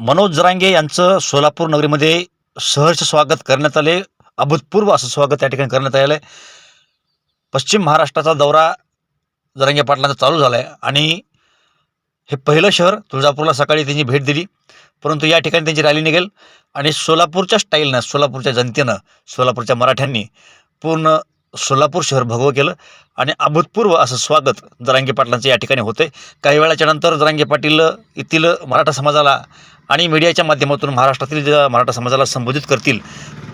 मनोज जरांगे यांचं सोलापूर नगरीमध्ये सहर्ष स्वागत करण्यात आले अभूतपूर्व असं स्वागत या ठिकाणी करण्यात आलं आहे पश्चिम महाराष्ट्राचा दौरा जरांगे पाटलांचा चालू झाला आहे आणि हे पहिलं शहर तुळजापूरला सकाळी त्यांची भेट दिली. परंतु या ठिकाणी त्यांची रॅली निघेल आणि सोलापूरच्या स्टाईलनं सोलापूरच्या जनतेनं सोलापूरच्या मराठ्यांनी पूर्ण सोलापूर शहर भगवं केलं आणि अभूतपूर्व असं स्वागत जरांगे पाटलांचं या ठिकाणी होतं काही वेळाच्या नंतर जरांगे पाटील येथील मराठा समाजाला आणि मीडियाच्या माध्यमातून महाराष्ट्रातील मराठा समाजाला संबोधित करतील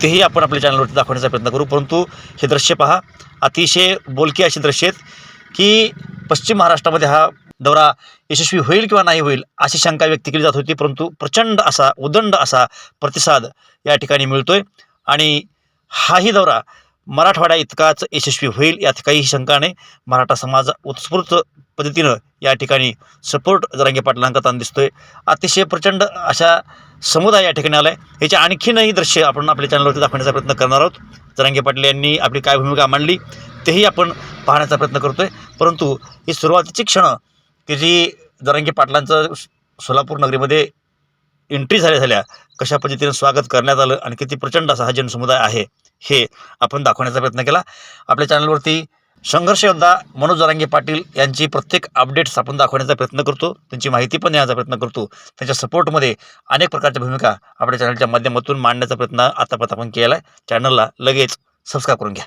तेही आपण आपल्या चॅनलवरती दाखवण्याचा प्रयत्न करू. परंतु हे दृश्य पहा अतिशय बोलकी अशी दृश्य आहेत की पश्चिम महाराष्ट्रामध्ये हा दौरा यशस्वी होईल किंवा नाही होईल अशी शंका व्यक्त केली जात होती. परंतु प्रचंड असा उदंड असा प्रतिसाद या ठिकाणी मिळतोय आणि हाही दौरा मराठवाड्या इतकाच यशस्वी होईल यात काही शंका नाही. मराठा समाज उत्स्फूर्त पद्धतीनं या ठिकाणी सपोर्ट जरांगे पाटलांकता दिसतोय. अतिशय प्रचंड अशा समुदाय या ठिकाणी आला आहे याचे आणखीनही दृश्य आपण आपल्या चॅनलवरती दाखवण्याचा प्रयत्न करणार आहोत. जरांगे पाटील यांनी आपली काय भूमिका मांडली तेही आपण पाहण्याचा प्रयत्न करतो आहे परंतु ही सुरुवातीची क्षणं की जी जरांगे पाटलांचं सोलापूर नगरीमध्ये एंट्री झाल्या झाल्या कशा पद्धतीनं स्वागत करण्यात आलं आणि किती प्रचंड असा हा जनसमुदाय आहे हे आपण दाखवण्याचा प्रयत्न केला. आपल्या चॅनलवरती संघर्षयोद्धा मनोज जरांगे पाटील यांची प्रत्येक अपडेट्स आपण दाखवण्याचा प्रयत्न करतो. त्यांची माहिती पण देण्याचा प्रयत्न करतो. त्यांच्या सपोर्टमध्ये अनेक प्रकारच्या भूमिका आपल्या चॅनलच्या माध्यमातून मांडण्याचा प्रयत्न आतापर्यंत आपण केला आहे चॅनलला लगेच सबस्क्राईब करून घ्या.